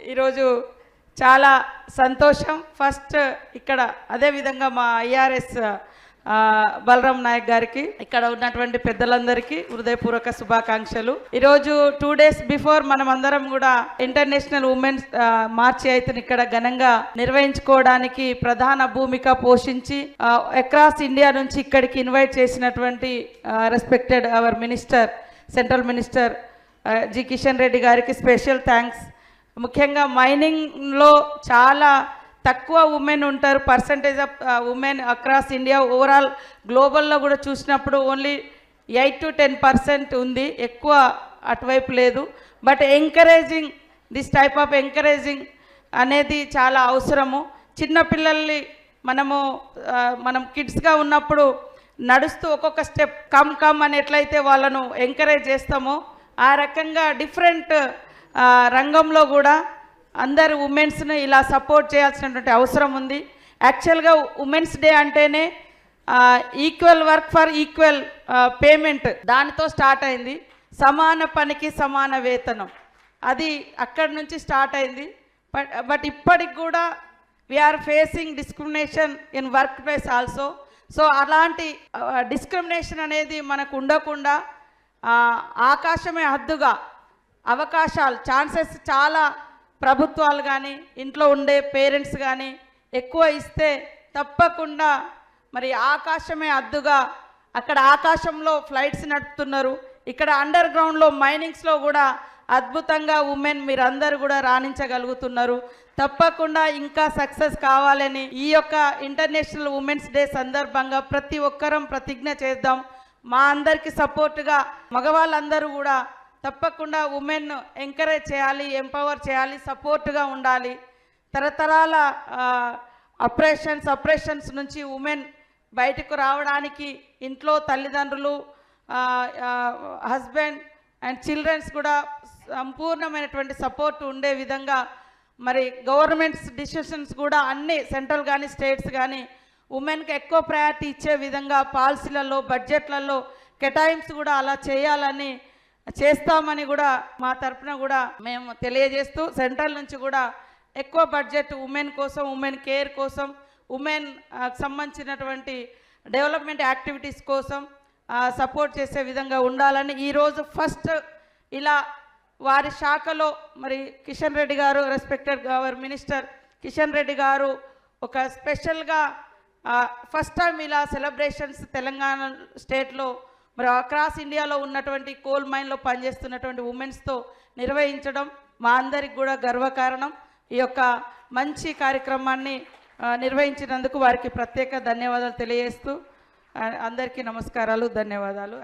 ఈరోజు చాలా సంతోషం. ఫస్ట్ ఇక్కడ అదేవిధంగా మా ఐఆర్ఎస్ బలరాం నాయక్ గారికి ఇక్కడ ఉన్నటువంటి పెద్దలందరికీ హృదయపూర్వక శుభాకాంక్షలు. ఈరోజు టూ డేస్ బిఫోర్ మనం అందరం కూడా ఇంటర్నేషనల్ ఉమెన్స్ మార్చి అయితే ఇక్కడ ఘనంగా నిర్వహించుకోవడానికి ప్రధాన భూమిక పోషించి అక్రాస్ ఇండియా నుంచి ఇక్కడికి ఇన్వైట్ చేసినటువంటి respected our minister central minister G Kishan Reddy గారికి స్పెషల్ థ్యాంక్స్ ముఖ్యంగా మైనింగ్లో చాలా తక్కువ ఉమెన్ ఉంటారు. Percentage of women across India overall గ్లోబల్లో కూడా చూసినప్పుడు only eight to ten percent ఉంది. ఎక్కువ అటువైపు లేదు. But encouraging this type of encouraging అనేది చాలా అవసరము. చిన్నపిల్లల్ని మనము మనం కిడ్స్గా ఉన్నప్పుడు నడుస్తూ ఒక్కొక్క స్టెప్ కమ్ కమ్ అని ఎట్లయితే వాళ్ళను ఎంకరేజ్ చేస్తామో ఆ రకంగా డిఫరెంట్ రంగంలో కూడా అందరు ఉమెన్స్ను ఇలా సపోర్ట్ చేయాల్సినటువంటి అవసరం ఉంది. యాక్చువల్గా ఉమెన్స్ డే అంటేనే equal work for equal payment దానితో స్టార్ట్ అయింది. సమాన పనికి సమాన వేతనం. అది అక్కడి నుంచి స్టార్ట్ అయింది. బట్ బట్ ఇప్పటికి కూడా we are facing discrimination in work place also so అలాంటి డిస్క్రిమినేషన్ అనేది మనకు ఉండకుండా ఆకాశమే హద్దుగా అవకాశాలు ఛాన్సెస్ చాలా ప్రభుత్వాలు కానీ ఇంట్లో ఉండే పేరెంట్స్ కానీ ఎక్కువ ఇస్తే తప్పకుండా మరి ఆకాశమే అద్దుగా అక్కడ ఆకాశంలో ఫ్లైట్స్ నడుపుతున్నారు. ఇక్కడ అండర్ గ్రౌండ్లో మైనింగ్స్లో కూడా అద్భుతంగా ఉమెన్ మీరందరూ కూడా రాణించగలుగుతున్నారు. తప్పకుండా ఇంకా సక్సెస్ కావాలని ఈ యొక్క ఇంటర్నేషనల్ ఉమెన్స్ డే సందర్భంగా ప్రతి ఒక్కరం ప్రతిజ్ఞ చేద్దాం. మా అందరికి సపోర్టుగా మగవాళ్ళందరూ కూడా తప్పకుండా ఉమెన్ ఎంకరేజ్ చేయాలి ఎంపవర్ చేయాలి సపోర్ట్గా ఉండాలి. తరతరాల అపరేషన్స్ అపరేషన్స్ నుంచి ఉమెన్ బయటకు రావడానికి ఇంట్లో తల్లిదండ్రులు హస్బెండ్ అండ్ చిల్డ్రన్స్ కూడా సంపూర్ణమైనటువంటి సపోర్ట్ ఉండే విధంగా మరి గవర్నమెంట్స్ డిసిషన్స్ కూడా అన్ని సెంట్రల్ కానీ స్టేట్స్ కానీ ఉమెన్కి ఎక్కువ ప్రయారిటీ ఇచ్చే విధంగా పాలసీలలో బడ్జెట్లలో కేటాయింపు కూడా అలా చేయాలని చేస్తామని కూడా మా తరపున కూడా మేము తెలియజేస్తూ సెంట్రల్ నుంచి కూడా ఎక్కువ బడ్జెట్ ఉమెన్ కోసం ఉమెన్ కేర్ కోసం ఉమెన్ సంబంధించినటువంటి డెవలప్మెంట్ యాక్టివిటీస్ కోసం సపోర్ట్ చేసే విధంగా ఉండాలని ఈరోజు ఫస్ట్ ఇలా వారి శాఖలో మరి కిషన్ రెడ్డి గారు respected governor minister Kishan Reddy గారు ఒక స్పెషల్గా ఫస్ట్ టైం ఇలా సెలబ్రేషన్స్ తెలంగాణ స్టేట్లో మరి అక్రాస్ ఇండియాలో ఉన్నటువంటి కోల్ మైన్లో పనిచేస్తున్నటువంటి ఉమెన్స్తో నిర్వహించడం మా అందరికి కూడా గర్వకారణం. ఈ యొక్క మంచి కార్యక్రమాన్ని నిర్వహించినందుకు వారికి ప్రత్యేక ధన్యవాదాలు తెలియజేస్తూ అందరికీ నమస్కారాలు ధన్యవాదాలు.